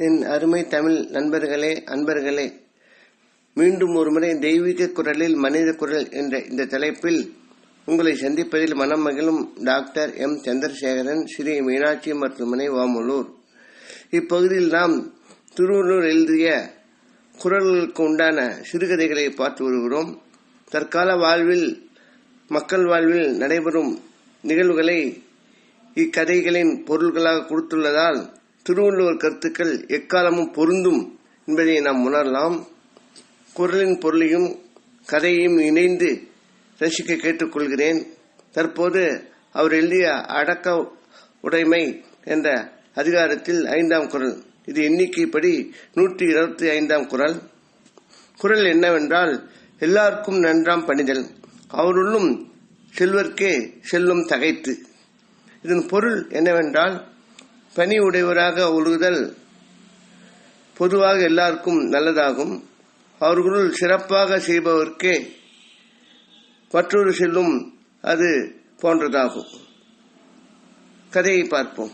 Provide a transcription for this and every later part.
என் அருமை தமிழ் நண்பர்களே அன்பர்களே மீண்டும் ஒருமுறை தெய்வீக குரலில் மனித குரல் என்ற இந்த தலைப்பில் உங்களை சந்திப்பதில் மனம் மகிழும் டாக்டர் எம். சந்திரசேகரன் ஸ்ரீ மீனாட்சி மருத்துவமனை வாமலூர். இப்பகுதியில் நாம் திருவள்ளூர் எழுதிய குரல்களுக்கு உண்டான சிறுகதைகளை பார்த்து வருகிறோம். தற்கால வாழ்வில் மக்கள் வாழ்வில் நடைபெறும் நிகழ்வுகளை இக்கதைகளின் பொருள்களாக கொடுத்துள்ளதால் திருவள்ளுவர் கருத்துக்கள் எக்காலமும் பொருந்தும் என்பதை நாம் உணரலாம். குரலின் பொருளையும் கதையையும் இணைந்து ரசிக்க கேட்டுக்கொள்கிறேன். தற்போது அவர் எழுதிய அடக்க உடைமை என்ற அதிகாரத்தில் ஐந்தாம் குரல். இது எண்ணிக்கைப்படி நூற்றி இருபத்தி ஐந்தாம் குரல். குரல் என்னவென்றால் எல்லாருக்கும் நன்றாம் பணிதல். அவருள்ளும் செல்வர்க்கே செல்லும் தகைத்து. இதன் பொருள் என்னவென்றால் பணி உடையவராக ஒழுகுதல் பொதுவாக எல்லாருக்கும் நல்லதாகும். அவர்களுள் சிறப்பாக செய்பவர்க்கே மற்றொரு செல்லும் அது போன்றதாகும். கதையை பார்ப்போம்.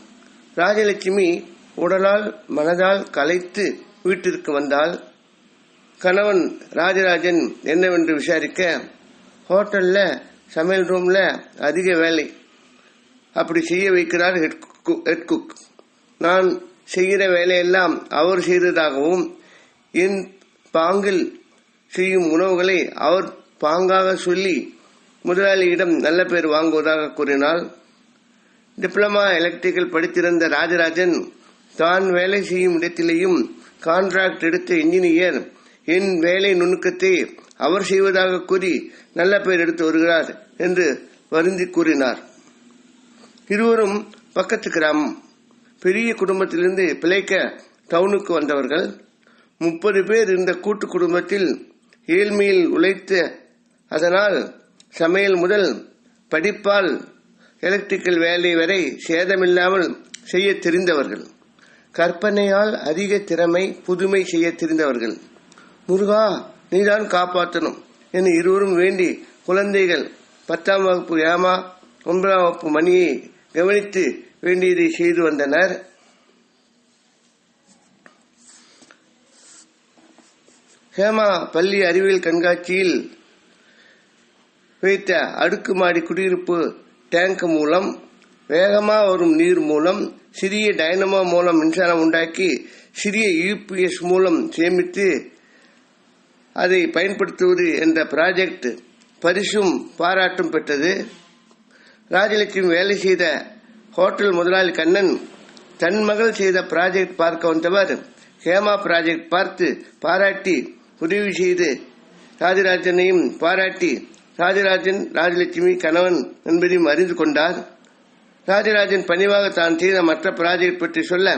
ராஜலட்சுமி உடலால் மனதால் கலைத்து வீட்டிற்கு வந்தால் கணவன் ராஜராஜன் என்னவென்று விசாரிக்க ஹோட்டல்ல சமையல் ரூம்ல அதிக வேலை. அப்படி செய்ய வைக்கிறார் ஹெட் குக் நான் செய்கிற வேலையெல்லாம் அவர் செய்ததாகவும் என் பாங்கில் செய்யும் உணவுகளை அவர் பாங்காக சொல்லி முதலாளியிடம் நல்ல பேர் வாங்குவதாக கூறினாள் டிப்ளமா எலக்ட்ரிக்கல் படித்திருந்த ராஜராஜன் தான் வேலை செய்யும் இடத்திலேயும் கான்ட்ராக்ட் எடுத்த இன்ஜினியர் என் வேலை நுணுக்கத்தை அவர் செய்வதாக கூறி நல்ல பெயர் எடுத்து வருகிறார் என்று வருந்தி கூறினார். இருவரும் பக்கத்து கிராமம். பெரிய குடும்பத்திலிருந்து பிழைக்க டவுனுக்கு வந்தவர்கள். முப்பது பேர் இருந்த கூட்டு குடும்பத்தில் ஏழ்மையில் உழைத்த அதனால் சமையல் முதல் படிப்பால் எலக்ட்ரிக்கல் வேலை வரை சேதமில்லாமல் செய்ய தெரிந்தவர்கள். கற்பனையால் அதிக திறமை புதுமை செய்ய தெரிந்தவர்கள். முருகா நீதான் காப்பாற்றணும் என இருவரும் வேண்டி குழந்தைகள் பத்தாம் வகுப்பு ஏமா ஒன்பதாம் வகுப்பு மணியை கவனித்து வேண்டியதை செய்து வந்தனர். ஹேமா பள்ளி அறிவியல் கண்காட்சியில் வைத்த அடுக்குமாடி குடியிருப்பு டேங்க் மூலம் வேகமாக வரும் நீர் மூலம் சிறிய டைனமோ மூலம் மின்சாரம் உண்டாக்கி சிறிய யூபிஎஸ் மூலம் சேமித்து அதை பயன்படுத்துவது என்ற ப்ராஜெக்ட் பரிசும் பாராட்டும் பெற்றது. ராஜலட்சுமி வேலை செய்த ஹோட்டல் முதலாளி கண்ணன் தன் மகள் செய்த ப்ராஜெக்ட் பார்க்க வந்தவர் ஹேமா ப்ராஜெக்ட் பார்த்து பாராட்டி உதவி செய்து ராஜராஜனையும் பாராட்டி ராஜராஜன் ராஜலட்சுமி கணவன் என்பதையும் அறிந்து கொண்டார். ராஜராஜன் பணிவாக தான் செய்த மற்ற ப்ராஜெக்ட் பற்றி சொல்ல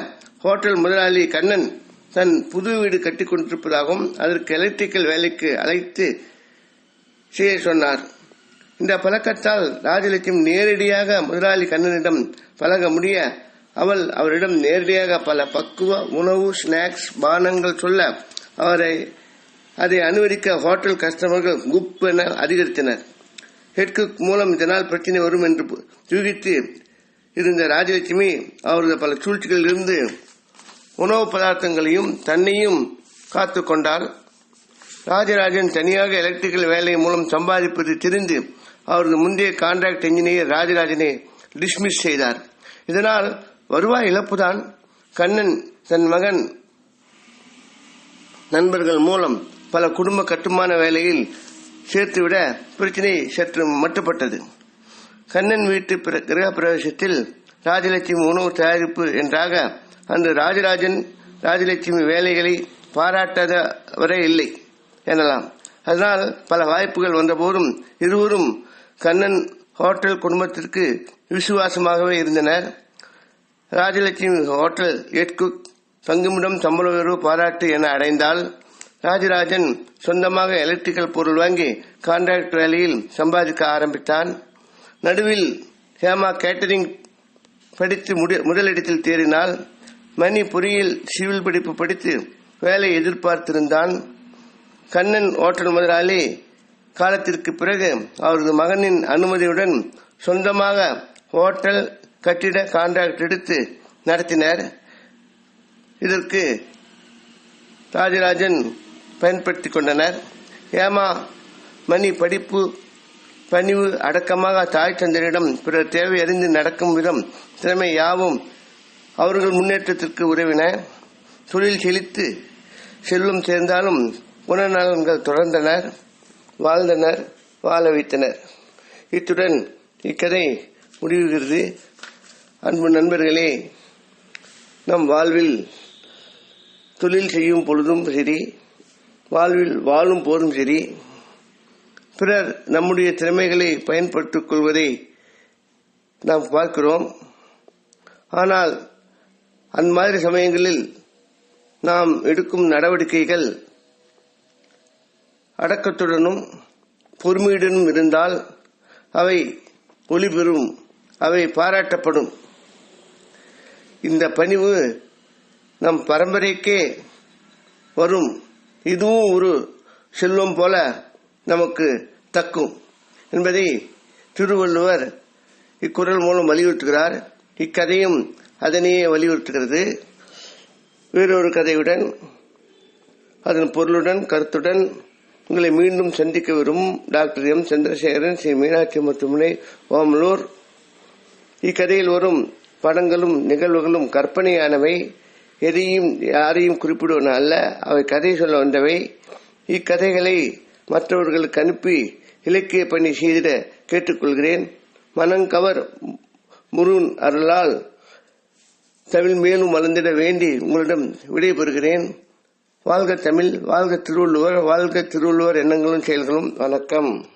ஹோட்டல் முதலாளி கண்ணன் தன் புது வீடு கட்டிக் கொண்டிருப்பதாகவும் அதற்கு எலக்ட்ரிக்கல் வேலைக்கு அழைத்து செய்ய சொன்னார். இந்த பழக்கத்தால் ராஜலட்சுமி நேரடியாக முதலாளி கண்ணனிடம் பழக முடிய அவள் அவரிடம் நேரடியாக பல பக்குவ உணவு ஸ்நாக்ஸ் பானங்கள் சொல்ல அவரை அதை அனுமதிக்க ஹோட்டல் கஸ்டமர்கள் குப் என அதிகரித்தனர். ஹெட்குக் மூலம் இதனால் பிரச்சனை வரும் என்று யூகித்து இருந்த ராஜலட்சுமி அவரது பல சூழ்ச்சிகளில் இருந்து உணவு பதார்த்தங்களையும் தன்னையும் காத்து கொண்டால் ராஜராஜன் தனியாக எலக்ட்ரிக்கல் வேலை மூலம் சம்பாதிப்பது தெரிந்து அவரது முந்தைய கான்ட்ராக்ட் என்ஜினியர் ராஜராஜனை டிஸ்மிஸ் செய்தார். இதனால் வருவாய் இழப்புதான் கண்ணன் தன் மகன் நண்பர்கள் மூலம் பல குடும்ப கட்டுமான வேலையில் சேர்த்துவிட பிரச்சினை சற்று மட்டுப்பட்டது. கண்ணன் வீட்டு கிரக பிரவேசத்தில் ராஜலட்சுமி உணவு தயாரிப்பு என்றாக அன்று ராஜராஜன் ராஜலட்சுமி வேலைகளை பாராட்டாத வரை இல்லை. எனலாம். அதனால் பல வாய்ப்புகள் வந்தபோதும் இருவரும் கண்ணன் ஹோட்டல் குடும்பத்திற்கு விசுவாசமாகவே இருந்தனர். ராஜலட்சுமி ஹோட்டல் எட்குக் தங்குமிடம் சம்பள உயர்வு பாராட்டு என அடைந்தால் ராஜராஜன் சொந்தமாக எலக்ட்ரிக்கல் பொருள் வாங்கி கான்ட்ராக்ட் வேலையில் சம்பாதிக்க ஆரம்பித்தான். நடுவில் ஹேமா கேட்டரிங் படித்து முதலிடத்தில் தேறினால் மணி பொறியியல் சிவில் படிப்பு படித்து வேலை எதிர்பார்த்திருந்தான். கண்ணன் ஓட்டல் முதலாளி காலத்திற்கு பிறகு அவரது மகனின் அனுமதியுடன் சொந்தமாக ஹோட்டல் கட்டிட கான்ட்ராக்ட் எடுத்து நடத்தினர். இதற்கு ராஜராஜன் பயன்படுத்திக் கொண்டனர். ஏமா மணி படிப்பு பணிவு அடக்கமாக தாய் தந்தரிடம் பிறர் தேவை அறிந்து நடக்கும் விதம் திறமை யாவும் அவர்கள் முன்னேற்றத்திற்கு உதவின. தொழில் செழித்து செல்வம் சேர்ந்தாலும் குணநலன்கள் தொடர்ந்தனர் வாழ்ந்தனர் வாழ வைத்தனர் இத்துடன் இக்கதை முடிவுகிறது. அன்பு நண்பர்களே நம் வாழ்வில் தொழில் செய்யும் பொழுதும் சரி வாழ்வில் வாழும் போதும் சரி பிறர் நம்முடைய திறமைகளை பயன்படுத்திக் கொள்வதை நாம் பார்க்கிறோம். ஆனால் அந்த மாதிரி சமயங்களில் நாம் எடுக்கும் நடவடிக்கைகள் அடக்கத்துடனும் பொறுமையுடனும் இருந்தால் அவை ஒளி பெறும் அவை பாராட்டப்படும். இந்த பணிவு நம் பரம்பரைக்கே வரும். இதுவும் ஒரு செல்வம் போல நமக்கு தக்கும் என்பதை திருவள்ளுவர் இக்குரல் மூலம் வலியுறுத்துகிறார். இக்கதையும் அதனையே வலியுறுத்துகிறது. வேறொரு கதையுடன் அதன் பொருளுடன் கருத்துடன் உங்களை மீண்டும் சந்திக்க வரும் டாக்டர் எம். சந்திரசேகரன் ஸ்ரீ மீனாட்சி மருத்துவமனை ஓமலூர். இக்கதையில் வரும் படங்களும் நிகழ்வுகளும் கற்பனையானவை. எதையும் யாரையும் குறிப்பிடுவன அல்ல அவை கதை சொல்ல வந்தவை. இக்கதைகளை மற்றவர்களுக்கு அனுப்பி இலக்கிய பணி செய்திட கேட்டுக்கொள்கிறேன். மனங்கவர் முருன் அருளால் தமிழ் மேலும் வளர்ந்திட வேண்டி உங்களிடம் விடைபெறுகிறேன். வாழ்க தமிழ் வாழ்க திருவள்ளுவர் வாழ்க திருவள்ளுவர் எண்ணங்களும் செயல்களும் வணக்கம்.